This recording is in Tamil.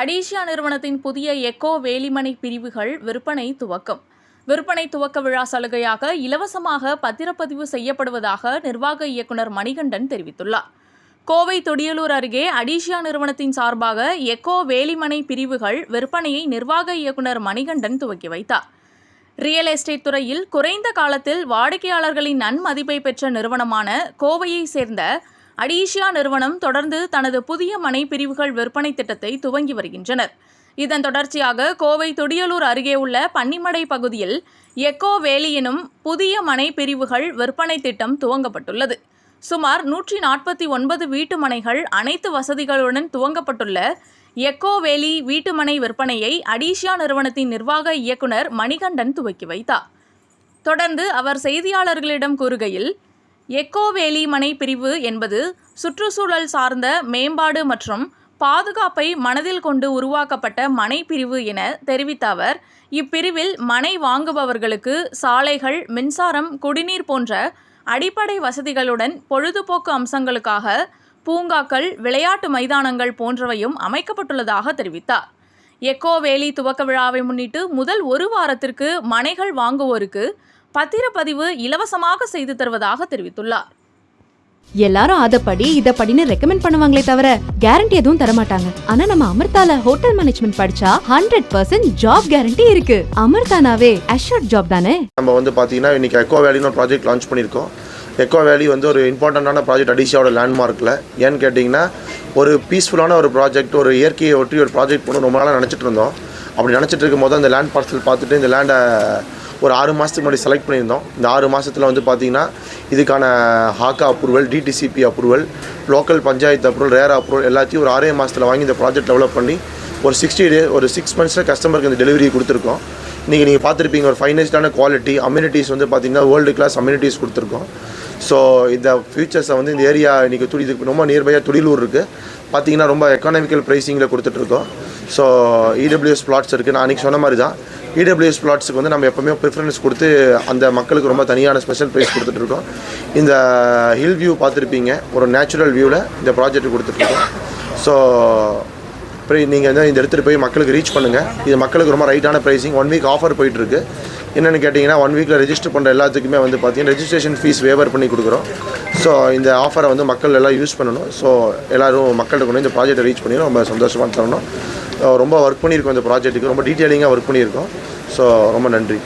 அடீஷியா நிறுவனத்தின் புதிய எக்கோ வேலிமனை பிரிவுகள் விற்பனை துவக்கம். விற்பனை துவக்க விழா சலுகையாக இலவசமாக பத்திரப்பதிவு செய்யப்படுவதாக நிர்வாக இயக்குனர் மணிகண்டன் தெரிவித்துள்ளார். கோவை தொடியலூர் அருகே அடீஷியா நிறுவனத்தின் சார்பாக எக்கோ வேலிமனை பிரிவுகள் விற்பனையை நிர்வாக இயக்குனர் மணிகண்டன் துவக்கி வைத்தார். ரியல் எஸ்டேட் துறையில் குறைந்த காலத்தில் வாடிக்கையாளர்களின் நன்மதிப்பை பெற்ற நிறுவனமான கோவையை சேர்ந்த அடீஷியா நிறுவனம் தொடர்ந்து தனது புதிய மனை பிரிவுகள் விற்பனை திட்டத்தை துவங்கி வருகின்றனர். இதன் தொடர்ச்சியாக கோவை தொடியலூர் அருகே உள்ள பன்னிமடை பகுதியில் எக்கோ வேலி எனும் புதிய மனை பிரிவுகள் விற்பனை திட்டம் துவங்கப்பட்டுள்ளது. சுமார் நூற்றி நாற்பத்தி ஒன்பது வீட்டு மனைகள் அனைத்து வசதிகளுடன் துவங்கப்பட்டுள்ள எக்கோ வேலி வீட்டுமனை விற்பனையை அடீஷியா நிறுவனத்தின் நிர்வாக இயக்குனர் மணிகண்டன் துவக்கி வைத்தார். தொடர்ந்து அவர் செய்தியாளர்களிடம் கூறுகையில் எக்கோவேலி மனை பிரிவு என்பது சுற்றுச்சூழல் சார்ந்த மேம்பாடு மற்றும் பாதுகாப்பை மனதில் கொண்டு உருவாக்கப்பட்ட மனை பிரிவு என தெரிவித்த அவர் இப்பிரிவில் மனை வாங்குபவர்களுக்கு சாலைகள் மின்சாரம் குடிநீர் போன்ற அடிப்படை வசதிகளுடன் பொழுதுபோக்கு அம்சங்களுக்காக பூங்காக்கள் விளையாட்டு மைதானங்கள் போன்றவையும் அமைக்கப்பட்டுள்ளதாக தெரிவித்தார். எக்கோவேலி துவக்க விழாவை முன்னிட்டு முதல் ஒரு வாரத்திற்கு மனைகள் வாங்குவோருக்கு பத்திரப்பதிவு இலவசமாக செய்து தருவதாக தெரிவித்துள்ளார். எல்லாரும் அத படி இத படின்னு ரெக்கமெண்ட் பண்ணுவாங்களே தவிர கேரண்டி எதுவும் தர மாட்டாங்க ஆனா நம்ம அமிர்தால ஹோட்டல் மேனேஜ்மெண்ட் படிச்சா ஹண்ட்ரட் பர்சன்ட் ஜாப் கேரண்டி இருக்கு. அமிர்தானாவே அஷூர்ட் ஜாப் தானே? நம்ம வந்து பார்த்தீங்கன்னா இன்றைக்கி எக்கோ வேலின்னு ஒரு ப்ராஜெக்ட் லான்ச் பண்ணியிருக்கோம். எக்கோ வேலி வந்து ஒரு இம்பார்ட்டண்ட்டான ப்ராஜெக்ட் அடிஷியாவோட லேண்ட்மார்க்கில் ஏன்னு கேட்டிங்கன்னா ஒரு பீஸ்ஃபுல்லான ஒரு ப்ராஜெக்ட் ஒரு இயற்கையை ஒட்டி ஒரு ப்ராஜெக்ட் பண்ணணும் ரொம்ப நாளாக நினச்சிட்டு இருந்தோம். அப்படி நினச்சிட்டு இருக்கும் போது அந்த லேண்ட் பார்சல் பார்த்துட்டு இந்த லேண்டை ஒரு ஆறு மாதத்துக்கு முன்னாடி செலக்ட் பண்ணியிருந்தோம். இந்த ஆறு மாதத்தில் வந்து பார்த்திங்கன்னா இதுக்கான Hakka approval DTCP approval local panchayat approval RERA approval எல்லாத்தையும் ஒரு ஆறே மாதத்தில் வாங்கி இந்த ப்ராஜெக்ட் டெவலப் பண்ணி ஒரு சிக்ஸ்டி டே ஒரு சிக்ஸ் மந்த்ஸில் கஸ்டமருக்கு இந்த டெலிவரி கொடுத்துருக்கோம். இன்றைக்கி நீங்கள் பார்த்துருப்பீங்க ஒரு ஃபைனஸ்டான குவாலிட்டி அம்யூனிட்டிஸ் வந்து பார்த்திங்கன்னா வேர்ல்டு கிளாஸ் அம்யூனிட்டிஸ் கொடுத்துருக்கோம். ஸோ இந்த ஃபியூச்சர்ஸை வந்து இந்த ஏரியா இன்றைக்கி துடி இது ரொம்ப நியர்பையாக துடிலூர் இருக்குது பார்த்தீங்கன்னா ரொம்ப எக்கனாமிக்கல் ப்ரைஸிங்கில் கொடுத்துட்ருக்கோம் ஸோ இடபிள்யூஎஸ் பிளாட்ஸ் இருக்குது நான் அன்றைக்கி சொன்ன மாதிரி தான் இடபிள்யூஎஸ் பிளாட்ஸுக்கு வந்து நம்ம எப்போவுமே ப்ரிஃபரன்ஸ் கொடுத்து அந்த மக்களுக்கு ரொம்ப தனியான ஸ்பெஷல் ப்ரைஸ் கொடுத்துட்ருக்கோம் இந்த ஹில் வியூ பார்த்துருப்பீங்க. ஒரு நேச்சுரல் வியூவில் இந்த ப்ராஜெக்ட் கொடுத்துட்ருக்கோம் ஸோ அப்புறம் நீங்கள் வந்து இந்த எடுத்துகிட்டு போய் மக்களுக்கு ரீச் பண்ணுங்கள் இது மக்களுக்கு ரொம்ப ரைட்டான ப்ரைஸிங் ஒன் வீக் ஆஃபர் போயிட்டுருக்கு. என்னென்னு கேட்டிங்கன்னா ஒன் வீக்கில் ரெஜிஸ்டர் பண்ணுற எல்லாத்துக்குமே வந்து பார்த்தீங்கன்னா ரெஜிஸ்ட்ரேஷன் ஃபீஸ் வேவர் பண்ணி கொடுக்குறோம். ஸோ இந்த ஆஃபரை வந்து மக்கள் எல்லாம் யூஸ் பண்ணணும். ஸோ எல்லோரும் மக்கள்கிட்ட கொண்டு வந்து இந்த ப்ராஜெக்ட்டை ரீச் பண்ணி ரொம்ப சந்தோஷமாக தரணும். ரொம்ப ஒர்க் பண்ணியிருக்கோம் இந்த ப்ராஜெக்ட்டுக்கு ரொம்ப டீட்டெயிலிங்காக ஒர்க் பண்ணியிருக்கோம். ஸோ ரொம்ப நன்றி.